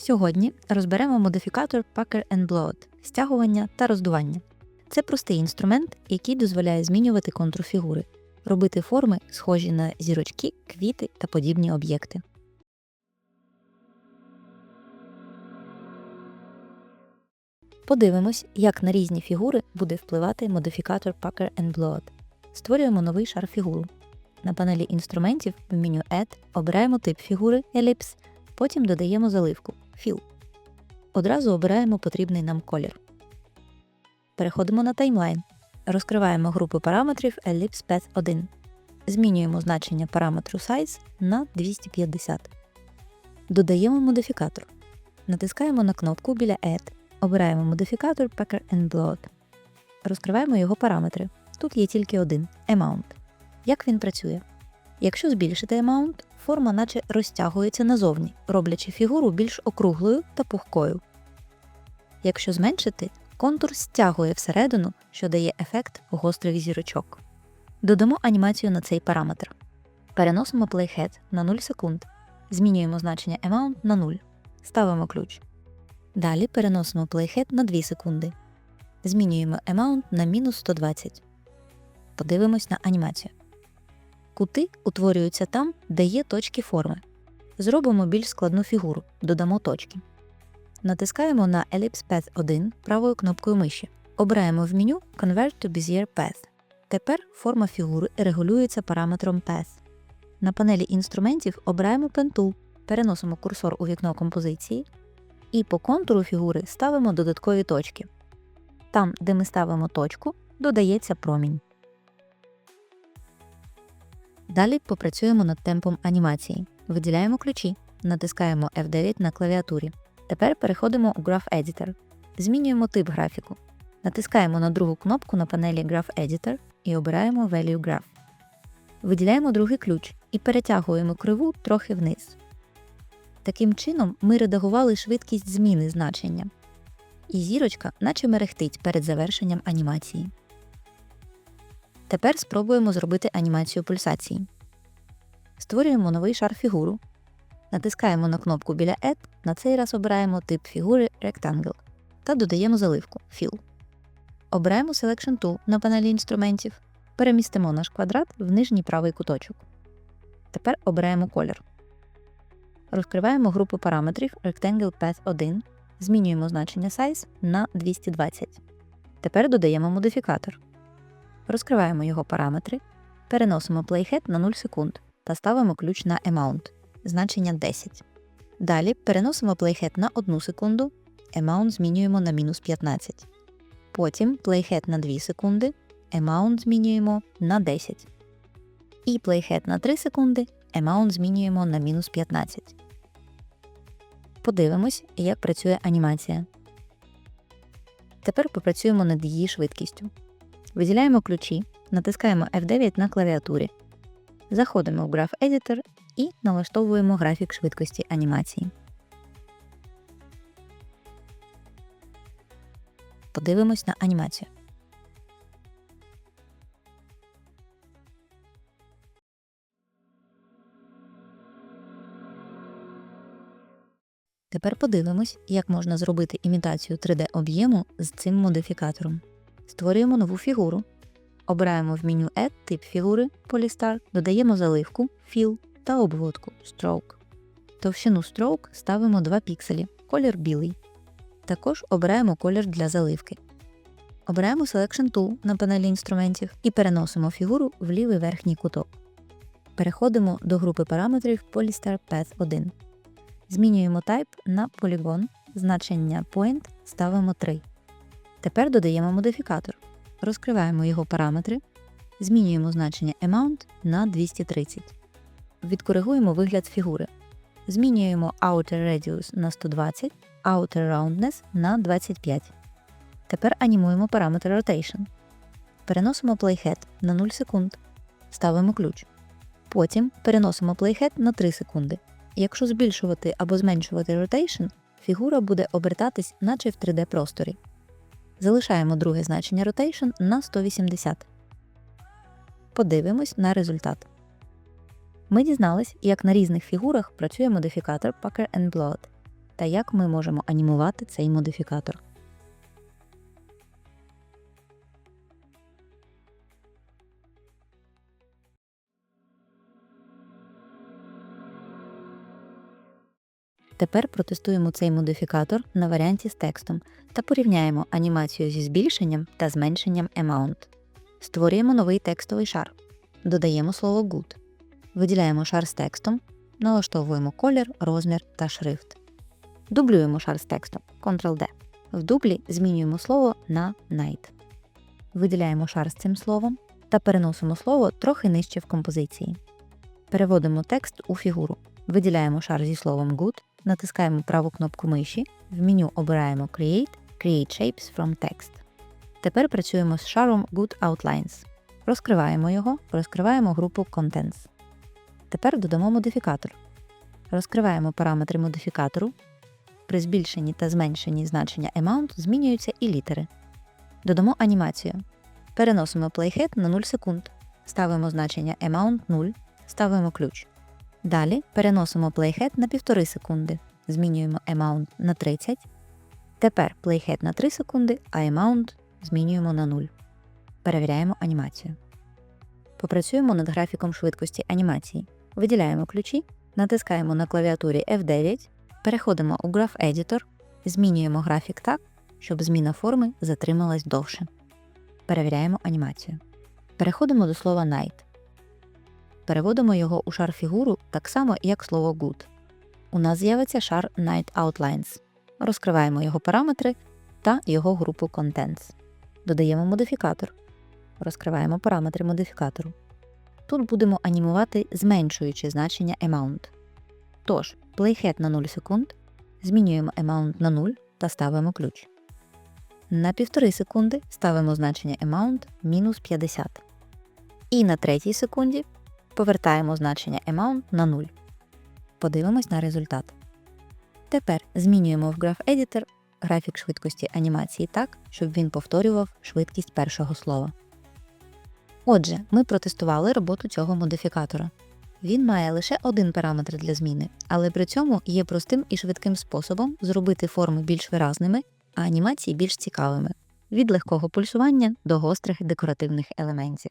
Сьогодні розберемо модифікатор Packer and Bloat – стягування та роздування. Це простий інструмент, який дозволяє змінювати контур фігури, робити форми, схожі на зірочки, квіти та подібні об'єкти. Подивимось, як на різні фігури буде впливати модифікатор Packer and Bloat. Створюємо новий шар фігуру. На панелі інструментів в меню Add обираємо тип фігури Ellipse, потім додаємо заливку Fill. Одразу обираємо потрібний нам колір. Переходимо на таймлайн. Розкриваємо групу параметрів Ellipse Path 1. Змінюємо значення параметру Size на 250. Додаємо модифікатор. Натискаємо на кнопку біля Add. Обираємо модифікатор Packer and Bloat. Розкриваємо його параметри. Тут є тільки один Amount. Як він працює? Якщо збільшити Amount, форма наче розтягується назовні, роблячи фігуру більш округлою та пухкою. Якщо зменшити, контур стягує всередину, що дає ефект гострих зірочок. Додамо анімацію на цей параметр. Переносимо Playhead на 0 секунд. Змінюємо значення Amount на 0. Ставимо ключ. Далі переносимо Playhead на 2 секунди. Змінюємо Amount на мінус 120. Подивимось на анімацію. Кути утворюються там, де є точки форми. Зробимо більш складну фігуру, додамо точки. Натискаємо на Ellipse Path 1 правою кнопкою миші. Обираємо в меню Convert to Bezier Path. Тепер форма фігури регулюється параметром Path. На панелі інструментів обираємо Pen Tool, переносимо курсор у вікно композиції і по контуру фігури ставимо додаткові точки. Там, де ми ставимо точку, додається промінь. Далі попрацюємо над темпом анімації. Виділяємо ключі, натискаємо F9 на клавіатурі. Тепер переходимо у Graph Editor. Змінюємо тип графіку. Натискаємо на другу кнопку на панелі Graph Editor і обираємо Value Graph. Виділяємо другий ключ і перетягуємо криву трохи вниз. Таким чином ми редагували швидкість зміни значення. І зірочка наче мерехтить перед завершенням анімації. Тепер спробуємо зробити анімацію пульсації. Створюємо новий шар фігуру. Натискаємо на кнопку біля Add, на цей раз обираємо тип фігури Rectangle та додаємо заливку Fill. Обираємо Selection Tool на панелі інструментів. Перемістимо наш квадрат в нижній правий куточок. Тепер обираємо колір. Розкриваємо групу параметрів Rectangle Path 1, змінюємо значення Size на 220. Тепер додаємо модифікатор. Розкриваємо його параметри, переносимо Playhead на 0 секунд та ставимо ключ на Amount, значення 10. Далі переносимо Playhead на 1 секунду, Amount змінюємо на мінус 15. Потім Playhead на 2 секунди, Amount змінюємо на 10. І Playhead на 3 секунди, Amount змінюємо на мінус 15. Подивимось, як працює анімація. Тепер попрацюємо над її швидкістю. Виділяємо ключі, натискаємо F9 на клавіатурі. Заходимо в Graph Editor і налаштовуємо графік швидкості анімації. Подивимось на анімацію. Тепер подивимось, як можна зробити імітацію 3D-об'єму з цим модифікатором. Створюємо нову фігуру. Обираємо в меню Add тип фігури Polystar, додаємо заливку Fill та обводку Stroke. Товщину Stroke ставимо 2 пікселі, колір білий. Також обираємо колір для заливки. Обираємо Selection Tool на панелі інструментів і переносимо фігуру в лівий верхній куток. Переходимо до групи параметрів Polystar Path 1. Змінюємо Type на Polygon, значення Point ставимо 3. Тепер додаємо модифікатор. Розкриваємо його параметри, змінюємо значення Amount на 230. Відкоригуємо вигляд фігури. Змінюємо Outer Radius на 120, Outer Roundness на 25. Тепер анімуємо параметр Rotation. Переносимо Playhead на 0 секунд. Ставимо ключ. Потім переносимо Playhead на 3 секунди. Якщо збільшувати або зменшувати Rotation, фігура буде обертатись, наче в 3D-просторі. Залишаємо друге значення Rotation на 180. Подивимось на результат. Ми дізнались, як на різних фігурах працює модифікатор Packer and Blood та як ми можемо анімувати цей модифікатор. Тепер протестуємо цей модифікатор на варіанті з текстом та порівняємо анімацію зі збільшенням та зменшенням amount. Створюємо новий текстовий шар. Додаємо слово good. Виділяємо шар з текстом, налаштовуємо колір, розмір та шрифт. Дублюємо шар з текстом Ctrl-D. В дублі змінюємо слово на night. Виділяємо шар з цим словом та переносимо слово трохи нижче в композиції. Переводимо текст у фігуру. Виділяємо шар зі словом good, натискаємо праву кнопку миші, в меню обираємо Create, Create Shapes from Text. Тепер працюємо з шаром Good Outlines. Розкриваємо його, розкриваємо групу Contents. Тепер додамо модифікатор. Розкриваємо параметри модифікатору. При збільшенні та зменшенні значення amount змінюються і літери. Додамо анімацію. Переносимо playhead на 0 секунд. Ставимо значення amount 0, ставимо ключ. Далі переносимо playhead на 1,5 секунди. Змінюємо amount на 30. Тепер playhead на 3 секунди, а amount змінюємо на 0. Перевіряємо анімацію. Попрацюємо над графіком швидкості анімації. Виділяємо ключі, натискаємо на клавіатурі F9, переходимо у Graph Editor, змінюємо графік так, щоб зміна форми затрималась довше. Перевіряємо анімацію. Переходимо до слова Night. Переводимо його у шар фігуру так само, як слово Good. У нас з'явиться шар Night Outlines. Розкриваємо його параметри та його групу Contents. Додаємо модифікатор. Розкриваємо параметри модифікатору. Тут будемо анімувати зменшуючи значення amount. Тож, playhead на 0 секунд, змінюємо amount на 0 та ставимо ключ. На 1,5 секунди ставимо значення amount мінус 50. І на 3 секунді повертаємо значення amount на 0. Подивимось на результат. Тепер змінюємо в Graph Editor графік швидкості анімації так, щоб він повторював швидкість першого слова. Отже, ми протестували роботу цього модифікатора. Він має лише один параметр для зміни, але при цьому є простим і швидким способом зробити форми більш виразними, а анімації більш цікавими від легкого пульсування до гострих декоративних елементів.